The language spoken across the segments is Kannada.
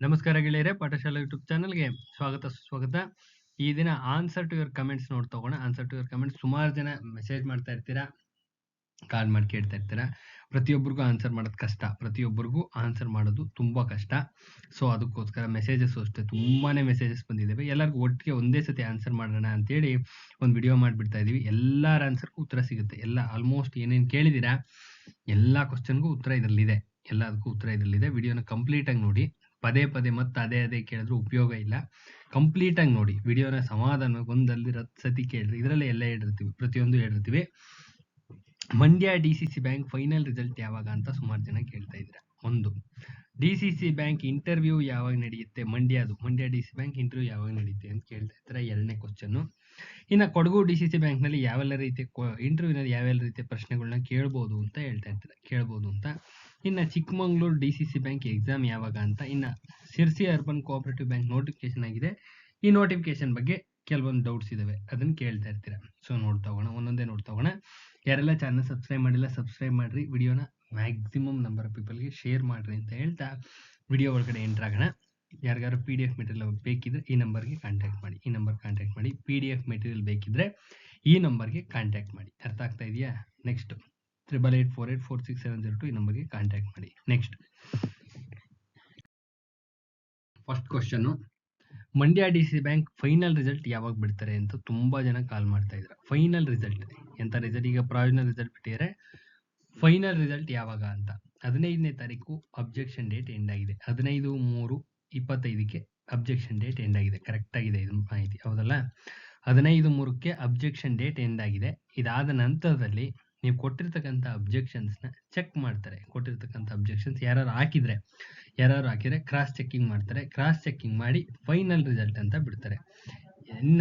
ನಮಸ್ಕಾರ ಗೆಳೆಯರೇ, ಪಾಠಶಾಲೆ ಯೂಟ್ಯೂಬ್ ಚಾನಲ್ಗೆ ಸ್ವಾಗತ, ಸುಸ್ವಾಗತ. ಈ ದಿನ ಆನ್ಸರ್ ಟು ಯುವರ್ ಕಮೆಂಟ್ಸ್ ನೋಡ್ ತಗೋಣ. ಆನ್ಸರ್ ಟು ಯುವರ್ ಕಮೆಂಟ್ಸ್ ಸುಮಾರು ಜನ ಮೆಸೇಜ್ ಮಾಡ್ತಾ ಇರ್ತೀರಾ ಕಾಲ್ ಮಾಡಿ ಕೇಳ್ತಾ ಇರ್ತೀರಾ. ಪ್ರತಿಯೊಬ್ಬರಿಗೂ ಆನ್ಸರ್ ಮಾಡೋದು ಕಷ್ಟ. ಪ್ರತಿಯೊಬ್ಬರಿಗೂ ಆನ್ಸರ್ ಮಾಡೋದು ತುಂಬ ಕಷ್ಟ. ಸೊ ಅದಕ್ಕೋಸ್ಕರ ಮೆಸೇಜಸ್ ಅಷ್ಟೇ ತುಂಬಾ ಮೆಸೇಜಸ್ ಬಂದಿದ್ದಾವೆ ಎಲ್ಲರಿಗೂ ಒಟ್ಟಿಗೆ ಒಂದೇ ಸತಿ ಆನ್ಸರ್ ಮಾಡೋಣ ಅಂತೇಳಿ ಒಂದು ವಿಡಿಯೋ ಮಾಡಿಬಿಡ್ತಾ ಇದ್ದೀವಿ ಎಲ್ಲರ ಆನ್ಸರ್ಗೂ ಉತ್ತರ ಸಿಗುತ್ತೆ. ಎಲ್ಲ ಆಲ್ಮೋಸ್ಟ್ ಏನೇನು ಕೇಳಿದ್ದೀರಾ ಎಲ್ಲ ಕ್ವಶನ್ಗೂ ಉತ್ತರ ಇದರಲ್ಲಿದೆ. ಎಲ್ಲದಕ್ಕೂ ಉತ್ತರ ಇದರಲ್ಲಿದೆ. ವಿಡಿಯೋನ ಕಂಪ್ಲೀಟಾಗಿ ನೋಡಿ. ಪದೇ ಪದೇ ಮತ್ತೆ ಅದೇ ಅದೇ ಕೇಳಿದ್ರು ಉಪಯೋಗ ಇಲ್ಲ. ಕಂಪ್ಲೀಟ್ ಆಗಿ ನೋಡಿ, ವಿಡಿಯೋನ ಸಮಾಧಾನ ಒಂದಲ್ಲಿ ಸತಿ ಕೇಳ್ರಿ ಇದರಲ್ಲೇ ಎಲ್ಲ ಹೇಳಿರ್ತೀವಿ, ಪ್ರತಿಯೊಂದು ಹೇಳಿರ್ತೀವಿ. Mandya D C C bank final result ಯಾವಾಗ ಅಂತ ಸುಮಾರು ಜನ ಕೇಳ್ತಾ ಇದ್ದಾರೆ. ಒಂದು, D C C bank interview ಯಾವಾಗ ನಡೆಯುತ್ತೆ? ಮಂಡ್ಯದು Mandya D C bank interview ಯಾವಾಗ ನಡೆಯುತ್ತೆ ಅಂತ ಕೇಳ್ತಾ ಇರ್ತಾರೆ ಎರಡನೇ ಕ್ವಶನ್ ಇನ್ನು ಕೊಡಗು ಡಿ ಸಿ ಸಿ ಬ್ಯಾಂಕ್ನಲ್ಲಿ ಯಾವೆಲ್ಲ ರೀತಿಯ ಇಂಟರ್ವ್ಯೂನಲ್ಲಿ ಯಾವೆಲ್ಲ ರೀತಿಯ ಪ್ರಶ್ನೆಗಳನ್ನ ಕೇಳ್ಬೋದು ಅಂತ ಹೇಳ್ತಾ ಇರ್ತಾರೆ ಕೇಳ್ಬೋದು ಅಂತ. ಇನ್ನು Chikmagalur D C C bank exam ಯಾವಾಗ ಅಂತ ಇನ್ನು Sirsi urban cooperative bank notification ಆಗಿದೆ. ಈ ನೋಟಿಫಿಕೇಶನ್ ಬಗ್ಗೆ ಕೆಲವೊಂದು ಡೌಟ್ಸ್ ಇದಾವೆ. ಅದನ್ನ ಕೇಳ್ತಾ ಇರ್ತೀರಾ. ಸೊ ನೋಡ್ತಾ ಹೋಗೋಣ, ಒಂದೊಂದೇ ನೋಡ್ತಾ ಹೋಗೋಣ. ಯಾರೆಲ್ಲ ಚಾನಲ್ ಸಬ್ಸ್ಕ್ರೈಬ್ ಮಾಡಿಲ್ಲ ಸಬ್ಸ್ಕ್ರೈಬ್ ಮಾಡಿರಿ. ವಿಡಿಯೋನ ಮ್ಯಾಕ್ಸಿಮಮ್ ನಂಬರ್ ಆಫ್ ಪೀಪಲ್ಗೆ ಶೇರ್ ಮಾಡಿರಿ ಅಂತ ಹೇಳ್ತಾ ವಿಡಿಯೋ ಒಳಗಡೆ ಎಂಟರ್ ಆಗೋಣ. ಯಾರಿಗಾರು ಪಿ ಡಿ ಎಫ್ ಮೆಟೀರಿಯಲ್ ಬೇಕಿದ್ರೆ ಈ ನಂಬರ್ಗೆ ಕಾಂಟ್ಯಾಕ್ಟ್ ಮಾಡಿ. ಈ ನಂಬರ್ ಕಾಂಟ್ಯಾಕ್ಟ್ ಮಾಡಿ ಪಿ ಡಿ ಎಫ್ ಮೆಟೀರಿಯಲ್ ಬೇಕಿದ್ರೆ ಈ ನಂಬರ್ಗೆ ಕಾಂಟ್ಯಾಕ್ಟ್ ಮಾಡಿ. ಅರ್ಥ ಆಗ್ತಾ ಇದೆಯಾ? Next triple eight four eight four six seven zero two ಈ ನಂಬರ್ಗೆ ಕಾಂಟ್ಯಾಕ್ಟ್ ಮಾಡಿ. Next first question Mandya D C bank final result ಯಾವಾಗ ಬಿಡ್ತಾರೆ ಅಂತ ತುಂಬಾ ಜನ ಕಾಲ್ ಮಾಡ್ತಾ ಇದ್ದಾರೆ ಫೈನಲ್ ರಿಸಲ್ಟ್ ಎಂತ ರಿಸಲ್ಟ್ ಈಗ ಪ್ರಾವಿಷನಲ್ ರಿಸಲ್ಟ್ ಬಿಟ್ಟಿದ್ದಾರೆ ಫೈನಲ್ ರಿಸಲ್ಟ್ ಯಾವಾಗ ಅಂತ. ಹದಿನೈದನೇ ತಾರೀಕು ಅಬ್ಜೆಕ್ಷನ್ ಡೇಟ್ ಎಂಡ್ ಆಗಿದೆ. ಹದಿನೈದು ಮೂರು ಇಪ್ಪತ್ತೈದಕ್ಕೆ ಅಬ್ಜೆಕ್ಷನ್ ಡೇಟ್ ಎಂಡ್ ಆಗಿದೆ. ಕರೆಕ್ಟ್ ಆಗಿದೆ ಇದು ಮಾಹಿತಿ. ಹೌದಲ್ಲ? ಹದಿನೈದು ಮೂರಕ್ಕೆ ಅಬ್ಜೆಕ್ಷನ್ ಡೇಟ್ ಎಂಡ್ ಆಗಿದೆ. ಇದಾದ ನಂತರದಲ್ಲಿ ನೀವು ಕೊಟ್ಟಿರ್ತಕ್ಕಂಥ ಅಬ್ಜೆಕ್ಷನ್ಸ್ನ ಚೆಕ್ ಮಾಡ್ತಾರೆ. ಕೊಟ್ಟಿರ್ತಕ್ಕಂಥ ಅಬ್ಜೆಕ್ಷನ್ಸ್ ಯಾರು ಹಾಕಿದ್ರೆ ಯಾರು ಹಾಕಿದ್ರೆ ಕ್ರಾಸ್ ಚೆಕ್ಕಿಂಗ್ ಮಾಡ್ತಾರೆ. ಕ್ರಾಸ್ ಚೆಕ್ಕಿಂಗ್ ಮಾಡಿ ಫೈನಲ್ ರಿಸಲ್ಟ್ ಅಂತ ಬಿಡ್ತಾರೆ.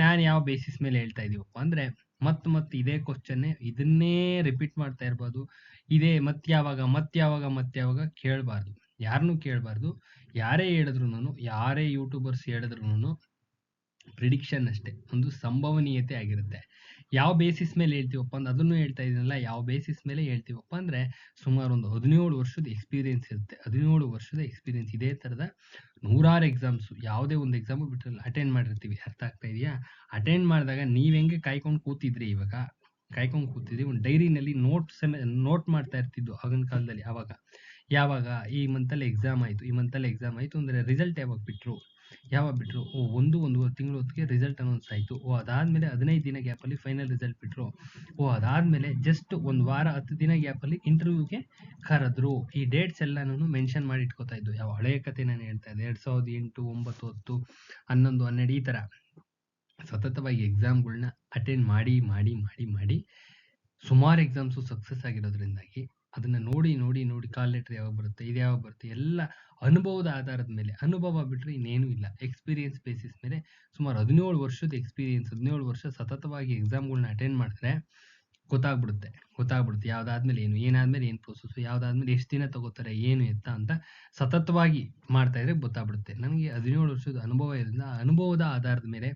ನಾನು ಯಾವ ಬೇಸಿಸ್ ಮೇಲೆ ಹೇಳ್ತಾ ಇದೀವಪ್ಪ ಅಂದರೆ, ಮತ್ತೆ ಮತ್ತೆ ಇದೇ ಕ್ವಶನ್ನೇ ಇದನ್ನೇ ರಿಪೀಟ್ ಮಾಡ್ತಾ ಇರ್ಬೋದು. ಇದೇ ಮತ್ಯಾವಾಗ ಮತ್ತೆ ಯಾವಾಗ ಕೇಳಬಾರ್ದು. ಯಾರನ್ನೂ ಕೇಳಬಾರ್ದು. ಯಾರೇ ಹೇಳಿದ್ರು ಯಾರೇ ಯೂಟ್ಯೂಬರ್ಸ್ ಹೇಳಿದ್ರು ಪ್ರಿಡಿಕ್ಷನ್ ಅಷ್ಟೇ. ಒಂದು ಸಂಭವನೀಯತೆ ಆಗಿರುತ್ತೆ. ಯಾವ ಬೇಸಿಸ್ ಮೇಲೆ ಹೇಳ್ತೀವಪ್ಪ ಅಂದ್ರೆ ಅದನ್ನು ಹೇಳ್ತಾ ಇದೀನಲ್ಲ, ಯಾವ ಬೇಸಿಸ್ ಮೇಲೆ ಹೇಳ್ತೀವಪ್ಪ ಅಂದ್ರೆ ಸುಮಾರು ಒಂದು ಹದಿನೇಳು ವರ್ಷದ ಎಕ್ಸ್ಪೀರಿಯನ್ಸ್ ಇರುತ್ತೆ. ಹದಿನೇಳು ವರ್ಷದ ಎಕ್ಸ್ಪೀರಿಯನ್ಸ್ ಇದೇ ತರದ ನೂರಾರು ಎಕ್ಸಾಮ್ಸ್ ಯಾವುದೇ ಒಂದು ಎಕ್ಸಾಮ್ ಬಿಟ್ಟಿರಲ್ಲ ಅಟೆಂಡ್ ಮಾಡಿರ್ತೀವಿ. ಅರ್ಥ ಆಗ್ತಾ ಇದೆಯಾ? ಅಟೆಂಡ್ ಮಾಡಿದಾಗ ನೀವ್ ಹೆಂಗೆ ಕಾಯ್ಕೊಂಡು ಕೂತಿದ್ರಿ ಇವಾಗ? ಕಾಯ್ಕೊಂಡು ಕೂತಿದ್ರಿ, ಒಂದು ಡೈರಿನಲ್ಲಿ ನೋಟ್ಸ್ ನೋಟ್ ಮಾಡ್ತಾ ಇರ್ತಿದ್ದು ಆಗಿನ ಕಾಲದಲ್ಲಿ, ಅವಾಗ. ಯಾವಾಗ? ಈ ಮಂತಲ್ಲಿ ಎಕ್ಸಾಮ್ ಆಯ್ತು, ಈ ಮಂತಲ್ಲಿ ಎಕ್ಸಾಮ್ ಆಯ್ತು ಅಂದ್ರೆ ರಿಸಲ್ಟ್ ಯಾವಾಗ ಬಿಟ್ರು? ಯಾವಾಗ ಬಿಟ್ರು? ಓ, ಒಂದು ಒಂದೂವರೆ ತಿಂಗಳು ಹೊತ್ತಿಗೆ ರಿಸಲ್ಟ್ ಅನೌನ್ಸ್ ಆಯಿತು. ಓ, ಅದಾದಮೇಲೆ ಹದಿನೈದು ದಿನ ಗ್ಯಾಪಲ್ಲಿ ಫೈನಲ್ ರಿಸಲ್ಟ್ ಬಿಟ್ರು. ಓ, ಅದಾದ್ಮೇಲೆ ಜಸ್ಟ್ ಒಂದು ವಾರ, ಹತ್ತು ದಿನ ಗ್ಯಾಪಲ್ಲಿ ಇಂಟರ್ವ್ಯೂಗೆ ಕರೆದ್ರು. ಈ ಡೇಟ್ಸ್ ಎಲ್ಲಾನು ಮೆನ್ಷನ್ ಮಾಡಿ ಇಟ್ಕೋತಾ ಇದ್ದು ಯಾವ ಹಳೆಯ ಕಥೆ ನಾನು ಹೇಳ್ತಾ ಇದ್ದೆ. ಎರಡು ಸಾವಿರದ ಎಂಟು, ಒಂಬತ್ತು, ಹತ್ತು, ಹನ್ನೊಂದು, ಹನ್ನೆರಡು ಈ ಥರ ಸತತವಾಗಿ ಎಕ್ಸಾಮ್ಗಳನ್ನ ಅಟೆಂಡ್ ಮಾಡಿ ಮಾಡಿ ಮಾಡಿ ಮಾಡಿ ಸುಮಾರು ಎಕ್ಸಾಮ್ಸು ಸಕ್ಸಸ್ ಆಗಿರೋದ್ರಿಂದಾಗಿ ಅದನ್ನ ನೋಡಿ ನೋಡಿ ನೋಡಿ ಕಾಲ್ ಲೆಟರ್ ಯಾವಾಗ ಬರುತ್ತೆ, ಇದು ಯಾವಾಗ ಬರುತ್ತೆ, ಎಲ್ಲ ಅನುಭವದ ಆಧಾರದ ಮೇಲೆ, ಅನುಭವ ಬಿಟ್ಟರೆ ಇನ್ನೇನು ಇಲ್ಲ. ಎಕ್ಸ್ಪೀರಿಯನ್ಸ್ ಬೇಸಿಸ್ ಮೇಲೆ ಸುಮಾರು ಹದಿನೇಳು ವರ್ಷದ ಎಕ್ಸ್ಪೀರಿಯನ್ಸ್ ಹದಿನೇಳು ವರ್ಷ ಸತತವಾಗಿ ಎಕ್ಸಾಮ್ಗಳನ್ನ ಅಟೆಂಡ್ ಮಾಡಿದ್ರೆ ಗೊತ್ತಾಗ್ಬಿಡುತ್ತೆ ಗೊತ್ತಾಗ್ಬಿಡುತ್ತೆ. ಯಾವ್ದಾದ್ಮೇಲೆ ಏನು, ಏನಾದ್ಮೇಲೆ ಏನು ಪ್ರೊಸೆಸ್ ಯಾವ್ದಾದ್ಮೇಲೆ ಎಷ್ಟು ದಿನ ತಗೋತಾರೆ, ಏನು ಎತ್ತ ಅಂತ ಸತತವಾಗಿ ಮಾಡ್ತಾ ಇದ್ರೆ ಗೊತ್ತಾಗ್ಬಿಡುತ್ತೆ. ನನಗೆ ಹದಿನೇಳು ವರ್ಷದ ಅನುಭವ ಇರೋದ್ರಿಂದ ಅನುಭವದ ಆಧಾರದ ಮೇಲೆ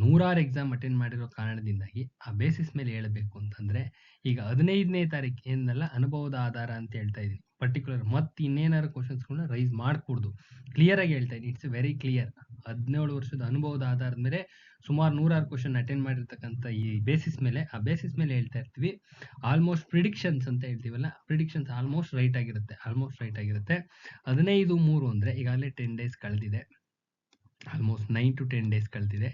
ನೂರಾರು ಎಕ್ಸಾಮ್ ಅಟೆಂಡ್ ಮಾಡಿರೋ ಕಾರಣದಿಂದಾಗಿ ಆ ಬೇಸಿಸ್ ಮೇಲೆ ಹೇಳಬೇಕು ಅಂತಂದ್ರೆ, ಈಗ ಹದಿನೈದನೇ ತಾರೀಕು ಏನಲ್ಲ ಅನುಭವದ ಆಧಾರ ಅಂತ ಹೇಳ್ತಾ ಇದ್ದೀನಿ ಪರ್ಟಿಕ್ಯುಲರ್ ಮತ್ತೆ ಇನ್ನೇನಾದ್ರು ಕ್ವಶನ್ಸ್ಗಳನ್ನ ರೈಸ್ ಮಾಡಿಕೊಡ್ದು. ಕ್ಲಿಯರ್ ಆಗಿ ಹೇಳ್ತಾ ಇದ್ದೀನಿ ಇಟ್ಸ್ ವೆರಿ ಕ್ಲಿಯರ್ ಹದಿನೇಳು ವರ್ಷದ ಅನುಭವದ ಆಧಾರದ ಮೇಲೆ ಸುಮಾರು ನೂರಾರು ಕ್ವಶನ್ ಅಟೆಂಡ್ ಮಾಡಿರ್ತಕ್ಕಂಥ ಈ ಬೇಸಿಸ್ ಮೇಲೆ, ಆ ಬೇಸಿಸ್ ಮೇಲೆ ಹೇಳ್ತಾ ಇರ್ತೀವಿ. ಆಲ್ಮೋಸ್ಟ್ ಪ್ರಿಡಿಕ್ಷನ್ಸ್ ಅಂತ ಹೇಳ್ತೀವಲ್ಲ ಪ್ರಿಡಿಕ್ಷನ್ಸ್ ಆಲ್ಮೋಸ್ಟ್ ರೈಟ್ ಆಗಿರುತ್ತೆ ಆಲ್ಮೋಸ್ಟ್ ರೈಟ್ ಆಗಿರುತ್ತೆ. ಹದಿನೈದು ಮೂರು ಅಂದ್ರೆ ಈಗಾಗಲೇ ಟೆನ್ ಡೇಸ್ ಕಳೆದಿದೆ. Almost nine to ten days ಕಳೆದಿದೆ.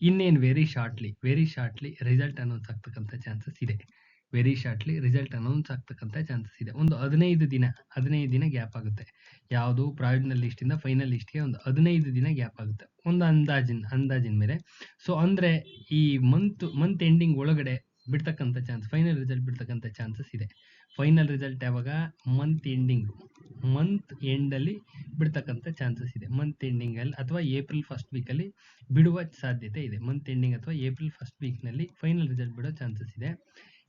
ಇನ್ನೇನು very shortly very shortly result announce ಆಗ್ತಕ್ಕಂಥ ಚಾನ್ಸಸ್ ಇದೆ. ವೆರಿ ಶಾರ್ಟ್ಲಿ ರಿಸಲ್ಟ್ ಅನೌನ್ಸ್ ಆಗ್ತಕ್ಕಂಥ ಚಾನ್ಸಸ್ ಇದೆ. ಒಂದು ಹದಿನೈದು ದಿನ ಹದಿನೈದು ದಿನ ಗ್ಯಾಪ್ ಆಗುತ್ತೆ. ಯಾವುದು ಪ್ರಾವಿಡ್ನಲ್ ಲಿಸ್ಟಿಂದ ಫೈನಲ್ ಲಿಸ್ಟ್ಗೆ ಒಂದು ಹದಿನೈದು ದಿನ ಗ್ಯಾಪ್ ಆಗುತ್ತೆ. ಒಂದು ಅಂದಾಜಿನ ಅಂದಾಜಿನ ಮೇಲೆ. ಸೊ ಅಂದರೆ ಈ ಮಂತ್ ಮಂತ್ ಎಂಡಿಂಗ್ ಒಳಗಡೆ ಬಿಡ್ತಕ್ಕಂಥ ಚಾನ್ಸ್ ಫೈನಲ್ ರಿಸಲ್ಟ್ ಬಿಡ್ತಕ್ಕಂಥ ಚಾನ್ಸಸ್ ಇದೆ. ಫೈನಲ್ ರಿಸಲ್ಟ್ ಯಾವಾಗ? ಮಂತ್ ಎಂಡಿಂಗ್ ಮಂತ್ ಎಂಡಲ್ಲಿ ಬಿಡ್ತಕ್ಕಂಥ ಚಾನ್ಸಸ್ ಇದೆ. ಮಂತ್ ಎಂಡಿಂಗಲ್ಲಿ ಅಥವಾ ಏಪ್ರಿಲ್ ಫಸ್ಟ್ ವೀಕಲ್ಲಿ ಬಿಡುವ ಸಾಧ್ಯತೆ ಇದೆ. ಮಂತ್ ಎಂಡಿಂಗ್ ಅಥವಾ ಏಪ್ರಿಲ್ ಫಸ್ಟ್ ವೀಕ್ನಲ್ಲಿ ಫೈನಲ್ ರಿಸಲ್ಟ್ ಬಿಡೋ ಚಾನ್ಸಸ್ ಇದೆ.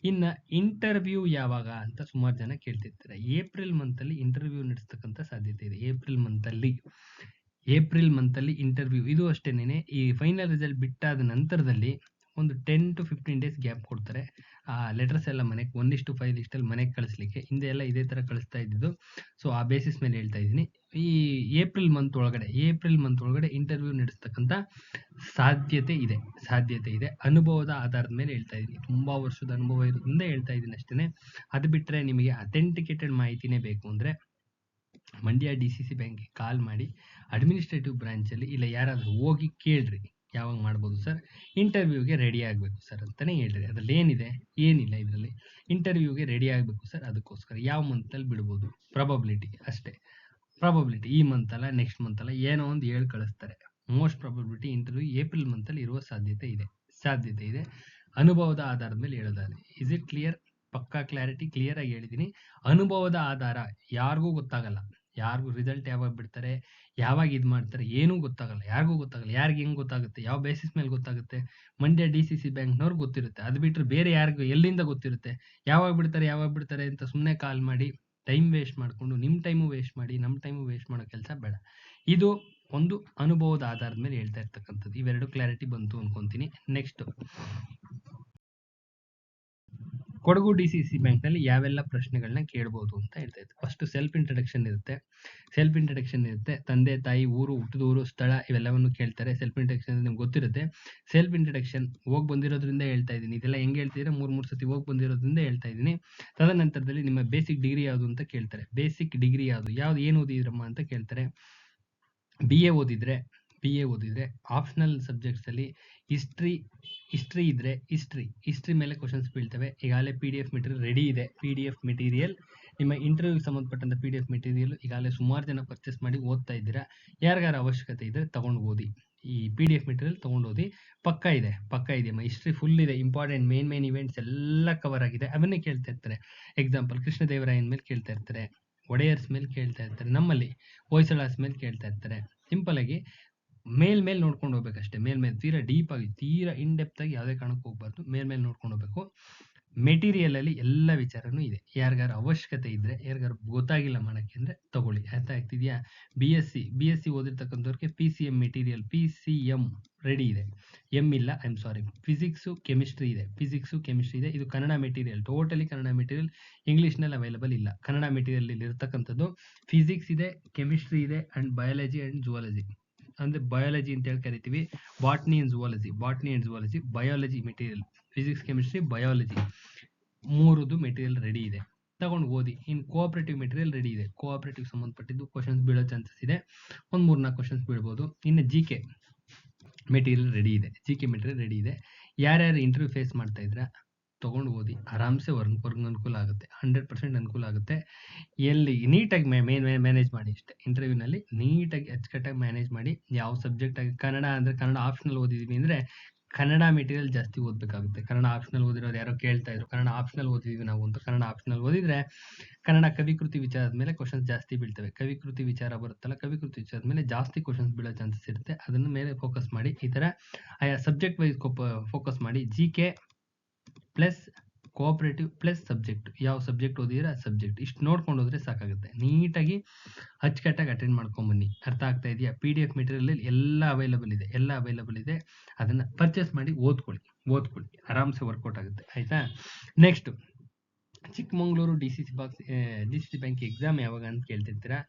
ಇನ್ನು ಇಂಟರ್ವ್ಯೂ ಯಾವಾಗ ಅಂತ ಸುಮಾರು ಜನ ಕೇಳ್ತಿರ್ತಾರೆ. ಏಪ್ರಿಲ್ ಮಂತಲ್ಲಿ ಇಂಟರ್ವ್ಯೂ ನಡೆಸ್ತಕ್ಕಂಥ ಸಾಧ್ಯತೆ ಇದೆ. ಏಪ್ರಿಲ್ ಮಂತಲ್ಲಿ ಏಪ್ರಿಲ್ ಮಂತಲ್ಲಿ ಇಂಟರ್ವ್ಯೂ ಇದು ಅಷ್ಟೇನೆ ಈ ಫೈನಲ್ ರಿಸಲ್ಟ್ ಬಿಟ್ಟಾದ ನಂತರದಲ್ಲಿ ಒಂದು ten to fifteen days gap ಕೊಡ್ತಾರೆ. ಆ ಲೆಟರ್ಸ್ ಎಲ್ಲ ಮನೆಗೆ ಒಂದಿಷ್ಟು ಫೈವ್ ಇಷ್ಟಲ್ಲಿ ಮನೆಗೆ ಕಳಿಸ್ಲಿಕ್ಕೆ. ಹಿಂದೆ ಎಲ್ಲ ಇದೇ ಥರ ಕಳಿಸ್ತಾ ಇದ್ದಿದ್ದು. ಸೊ ಆ ಬೇಸಿಸ್ ಮೇಲೆ ಹೇಳ್ತಾ ಇದ್ದೀನಿ. ಈ ಏಪ್ರಿಲ್ ಮಂತ್ ಒಳಗಡೆ ಏಪ್ರಿಲ್ ಮಂತ್ ಒಳಗಡೆ ಇಂಟರ್ವ್ಯೂ ನಡೆಸ್ತಕ್ಕಂಥ ಸಾಧ್ಯತೆ ಇದೆ. ಸಾಧ್ಯತೆ ಇದೆ. ಅನುಭವದ ಆಧಾರದ ಮೇಲೆ ಹೇಳ್ತಾ ಇದ್ದೀನಿ. ತುಂಬ ವರ್ಷದ ಅನುಭವ ಇರೋದ್ರಿಂದ ಹೇಳ್ತಾ ಇದ್ದೀನಿ ಅಷ್ಟೇ ಅದು ಬಿಟ್ಟರೆ ನಿಮಗೆ ಅಥೆಂಟಿಕೇಟೆಡ್ ಮಾಹಿತಿನೇ ಬೇಕು ಅಂದರೆ ಮಂಡ್ಯ ಡಿ ಸಿ ಸಿ ಬ್ಯಾಂಕ್ಗೆ ಕಾಲ್ ಮಾಡಿ ಅಡ್ಮಿನಿಸ್ಟ್ರೇಟಿವ್ ಬ್ರಾಂಚಲ್ಲಿ ಇಲ್ಲ ಯಾರಾದರೂ ಹೋಗಿ ಕೇಳ್ರಿ. ಯಾವಾಗ ಮಾಡ್ಬೋದು ಸರ್ ಇಂಟರ್ವ್ಯೂಗೆ ರೆಡಿ ಆಗಬೇಕು ಸರ್ ಅಂತಲೇ ಹೇಳಿರಿ ಅದರಲ್ಲಿ ಏನಿದೆ? ಏನಿಲ್ಲ ಇದರಲ್ಲಿ. ಇಂಟರ್ವ್ಯೂಗೆ ರೆಡಿ ಆಗಬೇಕು ಸರ್ ಅದಕ್ಕೋಸ್ಕರ. ಯಾವ ಮಂತಲ್ಲಿ ಬಿಡ್ಬೋದು? ಪ್ರಾಬಬಿಲಿಟಿ ಅಷ್ಟೇ. ಪ್ರಾಬಬಿಲಿಟಿ ಈ ಮಂತ್ ಅಲ್ಲ ನೆಕ್ಸ್ಟ್ ಮಂತ್ ಅಲ್ಲ, ಏನೋ ಒಂದು ಹೇಳಿ ಕಳಿಸ್ತಾರೆ. ಮೋಸ್ಟ್ ಪ್ರಾಬಬಿಲಿಟಿ ಇಂಟರ್ವ್ಯೂ ಏಪ್ರಿಲ್ ಮಂತಲ್ಲಿ ಇರುವ ಸಾಧ್ಯತೆ ಇದೆ. ಸಾಧ್ಯತೆ ಇದೆ. ಅನುಭವದ ಆಧಾರದ ಮೇಲೆ ಹೇಳೋದಾದ್ರೆ ಇಸ್ ಇಟ್ ಕ್ಲಿಯರ್ ಪಕ್ಕಾ ಕ್ಲಾರಿಟಿ ಕ್ಲಿಯರ್ ಆಗಿ ಹೇಳಿದ್ದೀನಿ ಅನುಭವದ ಆಧಾರ ಯಾರಿಗೂ ಗೊತ್ತಾಗಲ್ಲ. ಯಾರಿಗೂ ರಿಸಲ್ಟ್ ಯಾವಾಗ ಬಿಡ್ತಾರೆ, ಯಾವಾಗ ಇದು ಮಾಡ್ತಾರೆ, ಏನೂ ಗೊತ್ತಾಗಲ್ಲ, ಯಾರಿಗೂ ಗೊತ್ತಾಗಲ್ಲ, ಯಾರಿಗೆ ಹೆಂಗೆ ಗೊತ್ತಾಗುತ್ತೆ, ಯಾವ ಬೇಸಿಸ್ ಮೇಲೆ ಗೊತ್ತಾಗುತ್ತೆ, ಮಂಡ್ಯ ಡಿ ಸಿ ಸಿ ಬ್ಯಾಂಕ್ನವ್ರಿಗೆ ಗೊತ್ತಿರುತ್ತೆ, ಅದು ಬಿಟ್ಟರೆ ಬೇರೆ ಯಾರಿಗೂ ಎಲ್ಲಿಂದ ಗೊತ್ತಿರುತ್ತೆ, ಯಾವಾಗ ಬಿಡ್ತಾರೆ ಯಾವಾಗ ಬಿಡ್ತಾರೆ ಅಂತ ಸುಮ್ಮನೆ ಕಾಲ್ ಮಾಡಿ ಟೈಮ್ ವೇಸ್ಟ್ ಮಾಡಿಕೊಂಡು ನಿಮ್ಮ ಟೈಮು ವೇಸ್ಟ್ ಮಾಡಿ ನಮ್ಮ ಟೈಮು ವೇಸ್ಟ್ ಮಾಡೋ ಕೆಲಸ ಬೇಡ. ಇದು ಒಂದು ಅನುಭವದ ಆಧಾರದ ಮೇಲೆ ಹೇಳ್ತಾ ಇರ್ತಕ್ಕಂಥದ್ದು. ಇವೆರಡು ಕ್ಲಾರಿಟಿ ಬಂತು ಅನ್ಕೊಂತೀನಿ. Next Kodagu D C C ಬ್ಯಾಂಕ್ನಲ್ಲಿ ಯಾವೆಲ್ಲ ಪ್ರಶ್ನೆಗಳನ್ನ ಕೇಳ್ಬೋದು ಅಂತ ಹೇಳ್ತಾ ಇತ್ತು ಫಸ್ಟ್ ಸೆಲ್ಫ್ ಇಂಟ್ರಡಕ್ಷನ್ ಇರುತ್ತೆ. ಸೆಲ್ಫ್ ಇಂಟ್ರಡಕ್ಷನ್ ಇರುತ್ತೆ. ತಂದೆ, ತಾಯಿ, ಊರು, ಹುಟ್ಟಿದೂರು, ಸ್ಥಳ ಇವೆಲ್ಲವನ್ನು ಕೇಳ್ತಾರೆ. ಸೆಲ್ಫ್ ಇಂಟ್ರಡಕ್ಷನ್ ನಿಮ್ಗೆ ಗೊತ್ತಿರುತ್ತೆ. ಸೆಲ್ಫ್ ಇಂಟ್ರಡಕ್ಷನ್ ಹೋಗಿ ಬಂದಿರೋದ್ರಿಂದ ಹೇಳ್ತಾ ಇದ್ದೀನಿ. ಇದೆಲ್ಲ ಹೆಂಗೆ ಹೇಳ್ತಿದ್ರೆ ಮೂರು ಮೂರು ಸತಿ ಹೋಗಿ ಬಂದಿರೋದ್ರಿಂದ ಹೇಳ್ತಾ ಇದ್ದೀನಿ. ತದನಂತರದಲ್ಲಿ ನಿಮ್ಮ ಬೇಸಿಕ್ ಡಿಗ್ರಿ ಯಾವುದು ಅಂತ ಕೇಳ್ತಾರೆ. ಬೇಸಿಕ್ ಡಿಗ್ರಿ ಯಾವುದು? ಯಾವ್ದು ಏನು ಓದಿದ್ರಮ್ಮ ಅಂತ ಕೇಳ್ತಾರೆ. ಬಿ ಎ ಓದಿದ್ರೆ ಬಿ ಎ ಓದಿದ್ರೆ ಆಪ್ಷನಲ್ ಸಬ್ಜೆಕ್ಟ್ಸ್ ಅಲ್ಲಿ ಹಿಸ್ಟ್ರಿ ಹಿಸ್ಟ್ರಿ ಇದ್ರೆ ಹಿಸ್ಟ್ರಿ ಹಿಸ್ಟ್ರಿ ಮೇಲೆ ಕ್ವಶನ್ಸ್ ಬೀಳ್ತವೆ. ಈಗಾಗಲೇ P D F material ready ಇದೆ. ಪಿ ಡಿ ಎಫ್ ಮೆಟೀರಿಯಲ್ ನಿಮ್ಮ ಇಂಟರ್ವ್ಯೂಗೆ ಸಂಬಂಧಪಟ್ಟಂತ ಪಿ ಡಿ ಎಫ್ ಮೆಟೀರಿಯಲ್ ಈಗಾಗಲೇ ಸುಮಾರು ಜನ ಪರ್ಚೇಸ್ ಮಾಡಿ ಓದ್ತಾ ಇದ್ದೀರಾ? ಯಾರಿಗಾರ ಅವಶ್ಯಕತೆ ಇದ್ರೆ ತಗೊಂಡು ಓದಿ. ಈ ಪಿ ಡಿ ಎಫ್ ಮೆಟೀರಿಯಲ್ ತಗೊಂಡು ಓದಿ. ಪಕ್ಕ ಇದೆ ಪಕ್ಕ ಇದೆ. ಹಿಸ್ಟ್ರಿ ಫುಲ್ ಇದೆ. ಇಂಪಾರ್ಟೆಂಟ್ ಮೇನ್ ಮೇನ್ ಇವೆಂಟ್ಸ್ ಎಲ್ಲ ಕವರ್ ಆಗಿದೆ. ಅವನ್ನೇ ಕೇಳ್ತಾ ಇರ್ತಾರೆ. ಎಕ್ಸಾಂಪಲ್ ಕೃಷ್ಣದೇವರಾಯನ ಮೇಲೆ ಕೇಳ್ತಾ ಇರ್ತಾರೆ. ಒಡೆಯರ್ಸ್ ಮೇಲೆ ಕೇಳ್ತಾ ಇರ್ತಾರೆ. ನಮ್ಮಲ್ಲಿ, ಹೊಯ್ಸಳಾಸ್ ಮೇಲೆ ಕೇಳ್ತಾ ಇರ್ತಾರೆ. ಸಿಂಪಲ್ ಆಗಿ ಮೇಲ್ ನೋಡ್ಕೊಂಡು ಹೋಗ್ಬೇಕಷ್ಟೇ. ಮೇಲ್ ಮೇಲ್ ತೀರಾ ಡೀಪ್ ಆಗಿ, ತೀರಾ ಇನ್ ಡೆಪ್ತ್ ಆಗಿ ಯಾವುದೇ ಕಾರಣಕ್ಕೂ ಹೋಗ್ಬಾರ್ದು. ಮೇಲ್ ನೋಡ್ಕೊಂಡು ಹೋಗ್ಬೇಕು. ಮೆಟೀರಿಯಲ್ ಅಲ್ಲಿ ಎಲ್ಲ ವಿಚಾರನೂ ಇದೆ. ಯಾರಿಗಾರ ಅವಶ್ಯಕತೆ ಇದ್ರೆ ಯಾರಿಗಾರ ಗೊತ್ತಾಗಿಲ್ಲ ಮಾಡಕ್ಕೆ ಅಂದ್ರೆ ತಗೊಳ್ಳಿ. ಅರ್ಥ ಆಗ್ತಿದ್ಯಾ? B S C B S C ಓದಿರ್ತಕ್ಕಂಥವ್ರಿಗೆ P C M material P C M ready ಇದೆ. ಎಂ ಇಲ್ಲ I am sorry physics chemistry ಇದೆ. ಫಿಸಿಕ್ಸು ಕೆಮಿಸ್ಟ್ರಿ ಇದೆ. ಇದು Kannada material totally Kannada material ಇಂಗ್ಲೀಷ್ನಲ್ಲಿ ಅವೈಲಬಲ್ ಇಲ್ಲ. ಕನ್ನಡ ಮೆಟೀರಿಯಲ್ ಇರ್ತಕ್ಕಂಥದ್ದು ಫಿಸಿಕ್ಸ್ ಇದೆ ಕೆಮಿಸ್ಟ್ರಿ ಇದೆ ಅಂಡ್ ಬಯಾಲಜಿ ಅಂಡ್ ಜುವಾಲಜಿ ಅಂದ್ರೆ ಬಯಾಲಜಿ ಅಂತ ಹೇಳಿ ಕರಿತೀವಿ. Botany and zoology botany and zoology biology material physics chemistry biology ಮೂರದು material ready ಇದೆ. ತಗೊಂಡು ಓದಿ. ಇನ್ ಕೋಆಪರೇಟಿವ್ ಮೆಟೀರಿಯಲ್ ರೆಡಿ ಇದೆ. ಕೋಆಪರೇಟಿವ್ ಸಂಬಂಧಪಟ್ಟಿದ್ದು ಕ್ವಶನ್ಸ್ ಬೀಳೋ ಚಾನ್ಸಸ್ ಇದೆ. ಒಂದು ಮೂರ್ನಾಲ್ಕು ಕ್ವಶನ್ಸ್ ಬೀಳ್ಬೋದು. ಇನ್ನು ಜಿ ಕೆ ಮೆಟೀರಿಯಲ್ ರೆಡಿ ಇದೆ. ಜಿ ಕೆ ಮೆಟೀರಿಯಲ್ ರೆಡಿ ಇದೆ. ಯಾರ್ಯಾರು ಇಂಟರ್ವ್ಯೂ ಫೇಸ್ ಮಾಡ್ತಾ ಇದ್ರ? ತಗೊಂಡು ಓದಿ ಆರಾಮ್ಸೆ ವರ್ಗ ವರ್ಗ ಅನುಕೂಲ ಆಗುತ್ತೆ ಹಂಡ್ರೆಡ್ ಪರ್ಸೆಂಟ್ ಅನುಕೂಲ ಆಗುತ್ತೆ. ಎಲ್ಲಿ ನೀಟಾಗಿ ಮೇನ್ ಮ್ಯಾನೇಜ್ ಮಾಡಿ ಇಷ್ಟೇ ಇಂಟರ್ವ್ಯೂನಲ್ಲಿ ನೀಟಾಗಿ ಅಚ್ಚುಕಟ್ಟಾಗಿ ಮ್ಯಾನೇಜ್ ಮಾಡಿ, ಯಾವ ಸಬ್ಜೆಕ್ಟ್ ಆಗಿ, ಕನ್ನಡ ಅಂದರೆ ಕನ್ನಡ ಆಪ್ಷನಲ್ ಓದಿದೀವಿ ಅಂದರೆ ಕನ್ನಡ ಮೆಟೀರಿಯಲ್ ಜಾಸ್ತಿ ಓದಬೇಕಾಗುತ್ತೆ. ಕನ್ನಡ ಆಪ್ಷನಲ್ ಓದಿರೋದು ಯಾರೋ ಕೇಳ್ತಾ ಇದ್ರು, ಕನ್ನಡ ಆಪ್ಷನಲ್ ಓದಿದೀವಿ ನಾವು ಅಂತ ಕನ್ನಡ ಆಪ್ಷನಲ್ ಓದಿದ್ರೆ ಕನ್ನಡ ಕವಿಕೃತಿ ವಿಚಾರದ ಮೇಲೆ ಕ್ವಶನ್ಸ್ ಜಾಸ್ತಿ ಬೀಳ್ತವೆ. ಕವಿಕೃತಿ ವಿಚಾರ ಬರುತ್ತಲ್ಲ, ಕವಿಕೃತಿ ವಿಚಾರದ ಮೇಲೆ ಜಾಸ್ತಿ ಕ್ವಶನ್ಸ್ ಬೀಳೋ ಚಾನ್ಸಸ್ ಇರುತ್ತೆ. ಅದನ್ನ ಮೇಲೆ ಫೋಕಸ್ ಮಾಡಿ ಈ ಥರ ಆಯಾ ಸಬ್ಜೆಕ್ಟ್ ವೈಸ್ ಫೋಕಸ್ ಮಾಡಿ G K plus cooperative plus subject. ಯಾವ ಸಬ್ಜೆಕ್ಟ್ ಓದಿದ್ರೆ ಆ ಸಬ್ಜೆಕ್ಟ್. ಇಷ್ಟು ನೋಡ್ಕೊಂಡು ಹೋದ್ರೆ ಸಾಕಾಗುತ್ತೆ. ನೀಟಾಗಿ ಅಚ್ಚುಕಟ್ಟಾಗಿ ಅಟೆಂಡ್ ಮಾಡ್ಕೊಂಬನ್ನಿ ಅರ್ಥ ಆಗ್ತಾ ಇದೆಯಾ? ಪಿ ಡಿ ಎಫ್ ಮೆಟೀರಿಯಲ್ ಎಲ್ಲ ಅವೈಲಬಲ್ ಇದೆ. ಎಲ್ಲ ಅವೈಲಬಲ್ ಇದೆ. ಅದನ್ನು ಪರ್ಚೇಸ್ ಮಾಡಿ ಓದ್ಕೊಳ್ಳಿ. ಓದ್ಕೊಳ್ಳಿ. ಆರಾಮ್ಸೆ ವರ್ಕೌಟ್ ಆಗುತ್ತೆ. ಆಯಿತಾ? Next Chikmagalur D C C box D C C bank exam ಯಾವಾಗ ಅಂತ ಕೇಳ್ತಿರ್ತೀರಾ?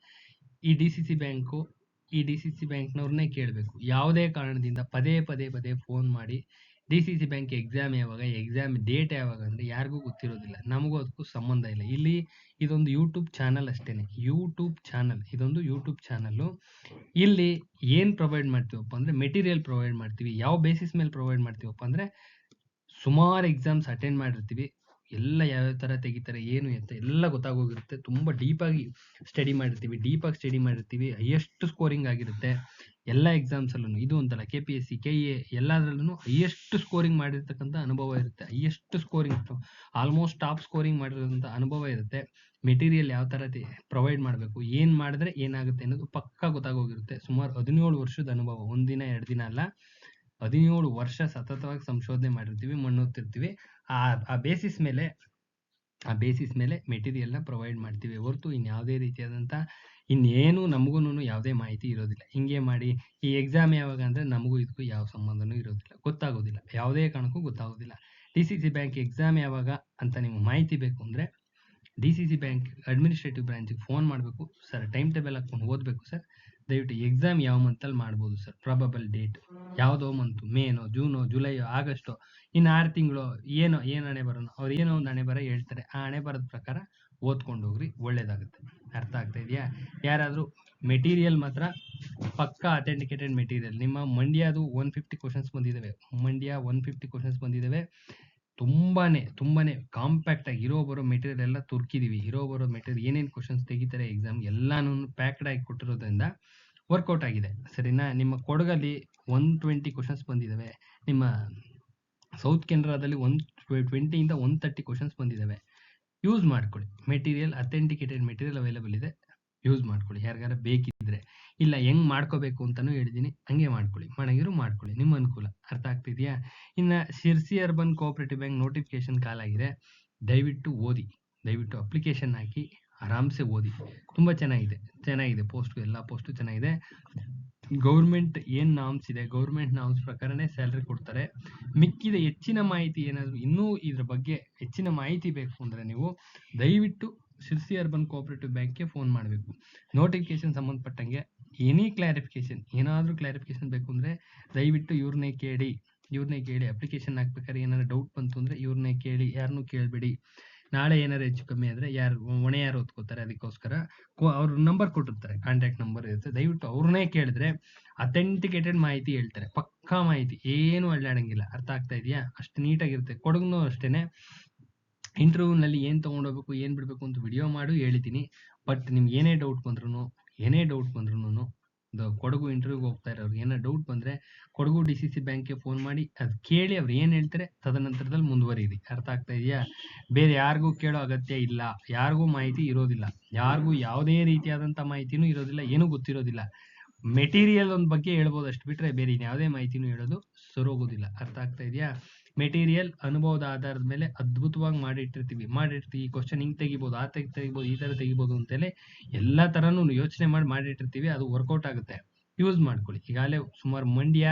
ಈ ಡಿ ಸಿ ಸಿ ಬ್ಯಾಂಕು ಈ ಡಿ ಸಿ ಸಿ ಬ್ಯಾಂಕ್ನವ್ರನ್ನೇ ಕೇಳಬೇಕು. ಯಾವುದೇ ಕಾರಣದಿಂದ ಪದೇ ಪದೇ ಪದೇ ಫೋನ್ ಮಾಡಿ D C C bank exam ಯಾವಾಗ ಎಕ್ಸಾಮ್ ಡೇಟ್ ಯಾವಾಗ ಅಂದರೆ ಯಾರಿಗೂ ಗೊತ್ತಿರೋದಿಲ್ಲ. ನಮಗೂ ಅದಕ್ಕೂ ಸಂಬಂಧ ಇಲ್ಲ. ಇಲ್ಲಿ ಇದೊಂದು ಯೂಟ್ಯೂಬ್ ಚಾನಲ್ ಅಷ್ಟೇನೆ. ಯೂಟ್ಯೂಬ್ ಚಾನಲ್ ಇದೊಂದು ಯೂಟ್ಯೂಬ್ ಚಾನಲ್ಲು ಇಲ್ಲಿ ಏನು ಪ್ರೊವೈಡ್ ಮಾಡ್ತೀವಪ್ಪ ಅಂದರೆ ಮೆಟೀರಿಯಲ್ ಪ್ರೊವೈಡ್ ಮಾಡ್ತೀವಿ. ಯಾವ ಬೇಸಿಸ್ ಮೇಲೆ ಪ್ರೊವೈಡ್ ಮಾಡ್ತೀವಪ್ಪ ಅಂದರೆ ಸುಮಾರು ಎಕ್ಸಾಮ್ಸ್ ಅಟೆಂಡ್ ಮಾಡಿರ್ತೀವಿ. ಎಲ್ಲ ಯಾವ್ಯಾವ ಥರ ತೆಗಿತಾರೆ, ಏನು ಎತ್ತ, ಎಲ್ಲ ಗೊತ್ತಾಗೋಗಿರುತ್ತೆ. ತುಂಬ ಡೀಪಾಗಿ ಸ್ಟಡಿ ಮಾಡಿರ್ತೀವಿ. ಡೀಪಾಗಿ ಸ್ಟಡಿ ಮಾಡಿರ್ತೀವಿ. ಎಷ್ಟು ಸ್ಕೋರಿಂಗ್ ಆಗಿರುತ್ತೆ. ಎಲ್ಲ ಎಕ್ಸಾಮ್ಸಲ್ಲೂ ಇದು ಅಂತಲ್ಲ K P S C K A ಎಲ್ಲದರಲ್ಲೂ ಹೈಯೆಸ್ಟ್ ಸ್ಕೋರಿಂಗ್ ಮಾಡಿರ್ತಕ್ಕಂಥ ಅನುಭವ ಇರುತ್ತೆ. Highest scoring almost top scoring ಮಾಡಿರೋಂಥ ಅನುಭವ ಇರುತ್ತೆ. ಮೆಟೀರಿಯಲ್ ಯಾವ ಥರ ಪ್ರೊವೈಡ್ ಮಾಡಬೇಕು, ಏನು ಮಾಡಿದ್ರೆ ಏನಾಗುತ್ತೆ ಅನ್ನೋದು ಪಕ್ಕಾ ಗೊತ್ತಾಗೋಗಿರುತ್ತೆ. ಸುಮಾರು ಹದಿನೇಳು ವರ್ಷದ ಅನುಭವ ಒಂದಿನ ಎರಡು ದಿನ ಅಲ್ಲ, ಹದಿನೇಳು ವರ್ಷ ಸತತವಾಗಿ ಸಂಶೋಧನೆ ಮಾಡಿರ್ತೀವಿ ಮಣ್ಣೊತ್ತಿರ್ತೀವಿ ಆ ಆ ಬೇಸಿಸ್ ಮೇಲೆ ಆ ಬೇಸಿಸ್ ಮೇಲೆ ಮೆಟೀರಿಯಲ್ನ ಪ್ರೊವೈಡ್ ಮಾಡ್ತೀವಿ. ಹೊರತು ಇನ್ಯಾವುದೇ ರೀತಿಯಾದಂಥ ಇನ್ನೇನು ನಮಗೂ ಯಾವುದೇ ಮಾಹಿತಿ ಇರೋದಿಲ್ಲ. ಹಿಂಗೆ ಮಾಡಿ ಈ ಎಕ್ಸಾಮ್ ಯಾವಾಗ ಅಂದರೆ ನಮಗೂ ಇದಕ್ಕೂ ಯಾವ ಸಂಬಂಧನೂ ಇರೋದಿಲ್ಲ. ಗೊತ್ತಾಗೋದಿಲ್ಲ. ಯಾವುದೇ ಕಾರಣಕ್ಕೂ ಗೊತ್ತಾಗೋದಿಲ್ಲ. D C C bank exam ಯಾವಾಗ ಅಂತ ನಿಮ್ಗೆ ಮಾಹಿತಿ ಬೇಕು ಅಂದರೆ D C C bank administrative ಬ್ರಾಂಚಿಗೆ phone ಮಾಡಬೇಕು. ಸರ್ ಟೈಮ್ ಟೇಬಲ್ ಹಾಕ್ಕೊಂಡು ಓದಬೇಕು ಸರ್ ದಯವಿಟ್ಟು ಎಕ್ಸಾಮ್ ಯಾವ ಮಂತಲ್ಲಿ ಮಾಡ್ಬೋದು ಸರ್ ಪ್ರಾಬಬಲ್ ಡೇಟ್ ಯಾವುದೋ ಮಂತು ಮೇನೋ, ಜೂನೋ, ಜುಲೈಯೋ, ಆಗಸ್ಟೋ, ಇನ್ನು ಆರು ತಿಂಗಳು, ಏನೋ, ಏನು ಹಣೆ ಬರೋನೋ, ಅವ್ರು ಏನೋ ಒಂದು ಹಣೆ ಬರ ಹೇಳ್ತಾರೆ. ಆ ಹಣೆ ಬರದ ಪ್ರಕಾರ ಓದ್ಕೊಂಡು ಹೋಗ್ರಿ, ಒಳ್ಳೇದಾಗುತ್ತೆ. ಅರ್ಥ ಆಗ್ತಾ ಇದೆಯಾ? ಯಾರಾದರೂ ಮೆಟೀರಿಯಲ್ ಮಾತ್ರ ಪಕ್ಕಾ ಅಥೆಂಟಿಕೇಟೆಡ್ ಮೆಟೀರಿಯಲ್ ನಿಮ್ಮ ಮಂಡ್ಯದು ಒನ್ ಫಿಫ್ಟಿ ಕ್ವಶನ್ಸ್ ಬಂದಿದ್ದಾವೆ ಮಂಡ್ಯ ಒನ್ ಫಿಫ್ಟಿ ಕ್ವಶನ್ಸ್ ಬಂದಿದ್ದಾವೆ ತುಂಬಾನೇ ತುಂಬಾನೇ ಕಾಂಪ್ಯಾಕ್ಟ್ ಆಗಿ ಇರೋ ಬರೋ ಮೆಟೀರಿಯಲ್ ಎಲ್ಲ ತುರ್ಕಿದೀವಿ. ಇರೋ ಬರೋ ಮೆಟೀರಿಯಲ್ ಏನೇನು ಕ್ವಶನ್ಸ್ ತೆಗಿತಾರೆ ಎಕ್ಸಾಮ್ ಎಲ್ಲಾನು ಪ್ಯಾಕ್ಡ್ ಆಗಿ ಕೊಟ್ಟಿರೋದ್ರಿಂದ ವರ್ಕೌಟ್ ಆಗಿದೆ. ಸರಿನಾ? ನಿಮ್ಮ ಕೊಡಗಲ್ಲಿ ಒನ್ ಟ್ವೆಂಟಿ ಕ್ವಶನ್ಸ್ ಬಂದಿದ್ದಾವೆ ನಿಮ್ಮ ಸೌತ್ ಕೆನರಾದಲ್ಲಿ ಒನ್ ಟ್ವೆಂಟಿಯಿಂದ ಒನ್ ತರ್ಟಿ ಕ್ವಶನ್ಸ್ ಬಂದಿದ್ದಾವೆ ಯೂಸ್ ಮಾಡ್ಕೊಳ್ಳಿ. ಮೆಟೀರಿಯಲ್ ಅಥೆಂಟಿಕೇಟೆಡ್ ಮೆಟೀರಿಯಲ್ ಅವೈಲೇಬಲ್ ಇದೆ. ಯೂಸ್ ಮಾಡ್ಕೊಳ್ಳಿ. ಯಾರಿಗಾರ ಬೇಕಿದ್ರೆ. ಇಲ್ಲ, ಹೆಂಗ್ ಮಾಡ್ಕೋಬೇಕು ಅಂತಾನು ಹೇಳಿದೀನಿ. ಹಂಗೆ ಮಾಡ್ಕೊಳ್ಳಿ. ಮನೆಗಿರು ಮಾಡ್ಕೊಳ್ಳಿ. ನಿಮ್ಮ ಅನುಕೂಲ. ಅರ್ಥ ಆಗ್ತಿದ್ಯಾ? ಇನ್ನ Sirsi urban cooperative bank notification call ಆಗಿದೆ. ದಯವಿಟ್ಟು ಓದಿ. ದಯವಿಟ್ಟು ಅಪ್ಲಿಕೇಶನ್ ಹಾಕಿ. ಆರಾಮ್ಸೆ ಓದಿ. ತುಂಬಾ ಚೆನ್ನಾಗಿದೆ. ಚೆನ್ನಾಗಿದೆ ಪೋಸ್ಟ್. ಎಲ್ಲ ಪೋಸ್ಟ್ ಚೆನ್ನಾಗಿದೆ. ಗೌರ್ಮೆಂಟ್ ಏನ್ ನಾಮ್ಸ್ ಇದೆ? ಗೌರ್ಮೆಂಟ್ ನಾಮ್ಸ್ ಪ್ರಕಾರನೇ ಸ್ಯಾಲ್ರಿ ಕೊಡ್ತಾರೆ. ಮಿಕ್ಕಿದ ಹೆಚ್ಚಿನ ಮಾಹಿತಿ ಏನಾದ್ರು ಇನ್ನೂ ಇದ್ರ ಬಗ್ಗೆ ಹೆಚ್ಚಿನ ಮಾಹಿತಿ ಬೇಕು ಅಂದ್ರೆ ನೀವು ದಯವಿಟ್ಟು ಶಿರ್ಸಿ ಅರ್ಬನ್ ಕೋಆಪರೇಟಿವ್ ಬ್ಯಾಂಕ್ಗೆ ಫೋನ್ ಮಾಡಬೇಕು. ನೋಟಿಫಿಕೇಶನ್ ಸಂಬಂಧಪಟ್ಟಂಗೆ ಎನಿ ಕ್ಲಾರಿಫಿಕೇಶನ್ ಏನಾದರೂ ಕ್ಲಾರಿಫಿಕೇಶನ್ ಬೇಕು ಅಂದ್ರೆ ದಯವಿಟ್ಟು ಇವ್ರನ್ನೇ ಕೇಳಿ ಇವ್ರನ್ನೇ ಕೇಳಿ ಅಪ್ಲಿಕೇಶನ್ ಹಾಕ್ಬೇಕಾದ್ರೆ ಏನಾದ್ರು ಡೌಟ್ ಬಂತು ಅಂದ್ರೆ ಇವ್ರನ್ನೇ ಕೇಳಿ ಯಾರನ್ನೂ ಕೇಳಬೇಡಿ. ನಾಳೆ ಏನಾರು ಹೆಚ್ಚು ಕಮ್ಮಿ ಆದರೆ ಯಾರು, ಹೊಣೆ ಯಾರು ಓದ್ಕೋತಾರೆ ಅದಕ್ಕೋಸ್ಕರ ಅವ್ರ ನಂಬರ್ ಕೊಟ್ಟಿರ್ತಾರೆ ಕಾಂಟ್ಯಾಕ್ಟ್ ನಂಬರ್ ಇರುತ್ತೆ. ದಯವಿಟ್ಟು ಅವ್ರನ್ನೇ ಕೇಳಿದ್ರೆ ಅಥೆಂಟಿಕೇಟೆಡ್ ಮಾಹಿತಿ ಹೇಳ್ತಾರೆ, ಪಕ್ಕಾ ಮಾಹಿತಿ, ಏನು ಅಳ್ಳಾಡಂಗಿಲ್ಲ ಅರ್ಥ ಆಗ್ತಾ ಇದೆಯಾ? ಅಷ್ಟು ನೀಟಾಗಿರುತ್ತೆ ಕೊಡಗುನು ಅಷ್ಟೇನೆ. ಇಂಟರ್ವ್ಯೂನಲ್ಲಿ ಏನ್ ತಗೊಂಡೋಗ್ಬೇಕು ಏನ್ ಬಿಡ್ಬೇಕು ಅಂತ ವಿಡಿಯೋ ಮಾಡು ಹೇಳ್ತೀನಿ ಬಟ್ ನಿಮ್ಗೆ ಏನೇ ಡೌಟ್ ಬಂದ್ರು ಏನೇ ಡೌಟ್ ಬಂದ್ರು ಕೊಡಗು ಇಂಟರ್ವ್ಯೂಗೆ ಹೋಗ್ತಾ ಇರೋರು ಏನೋ ಡೌಟ್ ಬಂದ್ರೆ ಕೊಡಗು ಡಿ ಸಿ ಸಿ ಬ್ಯಾಂಕ್ಗೆ ಫೋನ್ ಮಾಡಿ, ಅದು ಕೇಳಿ ಅವ್ರು ಏನ್ ಹೇಳ್ತಾರೆ, ತದನಂತರದಲ್ಲಿ ಮುಂದುವರಿಯಿರಿ. ಅರ್ಥ ಆಗ್ತಾ ಇದೆಯಾ? ಬೇರೆ ಯಾರಿಗೂ ಕೇಳೋ ಅಗತ್ಯ ಇಲ್ಲ. ಯಾರಿಗೂ ಮಾಹಿತಿ ಇರೋದಿಲ್ಲ. ಯಾರಿಗೂ ಯಾವುದೇ ರೀತಿಯಾದಂತ ಮಾಹಿತಿನೂ ಇರೋದಿಲ್ಲ, ಏನೂ ಗೊತ್ತಿರೋದಿಲ್ಲ. ಮೆಟೀರಿಯಲ್ ಒಂದ್ ಬಗ್ಗೆ ಹೇಳ್ಬೋದು ಅಷ್ಟು ಬಿಟ್ರೆ ಬೇರೆ ಯಾವುದೇ ಮಾಹಿತಿನೂ ಹೇಳೋದು ಸರೋಗೋದಿಲ್ಲ ಅರ್ಥ ಆಗ್ತಾ ಇದೆಯಾ? ಮೆಟೀರಿಯಲ್ ಅನುಭವದ ಆಧಾರದ ಮೇಲೆ ಅದ್ಭುತವಾಗಿ ಮಾಡಿಟ್ಟಿರ್ತೀವಿ. ಮಾಡಿರ್ತೀವಿ, ಈ ಕ್ವಶನ್ ಹಿಂಗ್ ತೆಗಿಬೋದು, ಆ ತೆಗಿ, ತೆಗಿಬೋದು, ಈ ತರ ತೆಗಿಬೋದು ಅಂತೇಳಿ ಎಲ್ಲಾ ಥರನೂ ಯೋಚನೆ ಮಾಡಿ ಮಾಡಿಟ್ಟಿರ್ತೀವಿ, ಅದು ವರ್ಕೌಟ್ ಆಗುತ್ತೆ. ಯೂಸ್ ಮಾಡ್ಕೊಳ್ಳಿ. ಈಗಾಗಲೇ ಸುಮಾರು ಮಂಡ್ಯ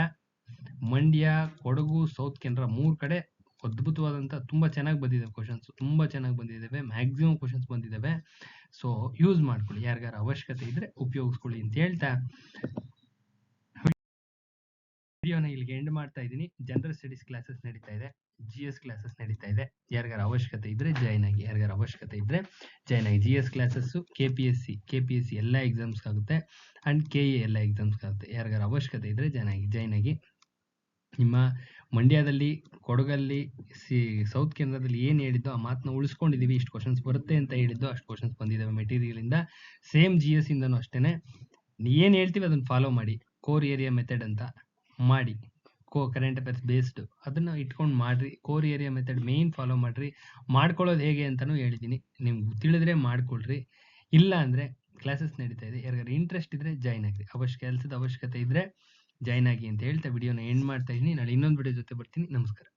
ಮಂಡ್ಯ, ಕೊಡಗು ಸೌತ್ ಕೆನರಾ ಮೂರು ಕಡೆ ಅದ್ಭುತವಾದಂತ ತುಂಬಾ ಚೆನ್ನಾಗಿ ಬಂದಿದೆ ಕ್ವಶನ್ಸ್ ತುಂಬಾ ಚೆನ್ನಾಗಿ ಬಂದಿದ್ದಾವೆ ಮ್ಯಾಕ್ಸಿಮಮ್ ಕ್ವಶನ್ಸ್ ಬಂದಿದ್ದಾವೆ ಸೊ ಯೂಸ್ ಮಾಡ್ಕೊಳ್ಳಿ. ಯಾರಿಗಾರ ಅವಶ್ಯಕತೆ ಇದ್ರೆ ಉಪಯೋಗಿಸ್ಕೊಳ್ಳಿ ಅಂತ ಹೇಳ್ತಾ ವಿಡಿಯೋನ ಇಲ್ಲಿಗೆ ಎಂಡ್ ಮಾಡ್ತಾ ಇದ್ದೀನಿ. ಜನರಲ್ ಸ್ಟಡೀಸ್ ಕ್ಲಾಸಸ್ ನಡೀತಾ ಇದೆ. ಜಿ ಎಸ್ ಕ್ಲಾಸಸ್ ನಡೀತಾ ಇದೆ. ಯಾರಿಗಾರ ಅವಶ್ಯಕತೆ ಇದ್ರೆ ಜಾಯ್ನ್ ಆಗಿ, ಯಾರಿಗಾರ ಅವಶ್ಯಕತೆ ಇದ್ರೆ ಜಾಯ್ನ್ ಆಗಿ. G S classes K P S C K P S C ಎಲ್ಲ ಎಕ್ಸಾಮ್ಸ್ಗಾಗುತ್ತೆ ಅಂಡ್ ಕೆ ಎ ಎಲ್ಲ ಎಕ್ಸಾಮ್ಸ್ ಆಗುತ್ತೆ. ಯಾರಿಗಾರ ಅವಶ್ಯಕತೆ ಇದ್ರೆ ಜಾಯ್ನ್ ಆಗಿ ಜಾಯ್ನ್ ಆಗಿ. ನಿಮ್ಮ ಮಂಡ್ಯದಲ್ಲಿ, ಕೊಡಗಲ್ಲಿ, ಸಿ ಸೌತ್ ಕೇಂದ್ರದಲ್ಲಿ ಏನು ಹೇಳಿದ್ದೋ ಆ ಮಾತನ್ನ ಉಳಿಸ್ಕೊಂಡಿದ್ದೀವಿ. ಇಷ್ಟು ಕ್ವಶನ್ಸ್ ಬರುತ್ತೆ ಅಂತ ಹೇಳಿದ್ದು ಅಷ್ಟು ಕ್ವಶನ್ಸ್ ಬಂದಿದ್ದಾವೆ ಮೆಟೀರಿಯಲಿಂದ ಸೇಮ್ ಜಿ ಎಸ್ ಇಂದನೂ ಅಷ್ಟೇನೆ. ಏನು ಹೇಳ್ತೀವಿ ಅದನ್ನ ಫಾಲೋ ಮಾಡಿ. ಕೋರ್ ಏರಿಯಾ ಮೆಥಡ್ ಅಂತ. ಮಾಡಿ, ಕೋ ಕರೆಂಟ್ ಅಫೇರ್ಸ್ ಬೇಸ್ಡ್ ಅದನ್ನ ಇಟ್ಕೊಂಡು ಮಾಡ್ರಿ core area method main follow ಮಾಡಿರಿ. ಮಾಡ್ಕೊಳ್ಳೋದು ಹೇಗೆ ಅಂತಲೂ ಹೇಳಿದ್ದೀನಿ ನಿಮ್ಗೆ ತಿಳಿದ್ರೆ ಮಾಡ್ಕೊಳ್ರಿ. ಇಲ್ಲ ಅಂದ್ರೆ ಕ್ಲಾಸಸ್ ನಡೀತಾ ಇದೆ. ಯಾರಿಗಾರು ಇಂಟ್ರೆಸ್ಟ್ ಇದ್ರೆ ಜಾಯ್ನ್ ಆಗ್ರಿ. ಅವಶ್ಯ, ಕೆಲಸದ ಅವಶ್ಯಕತೆ ಇದ್ರೆ ಜಾಯ್ನ್ ಆಗಿ ಅಂತ ಹೇಳ್ತಾ ವಿಡಿಯೋನ ಎಂಡ್ ಮಾಡ್ತಾ ಇದ್ದೀನಿ. ನಾಳೆ ಇನ್ನೊಂದು ವಿಡಿಯೋ ಜೊತೆ ಬರ್ತೀನಿ. ನಮಸ್ಕಾರ.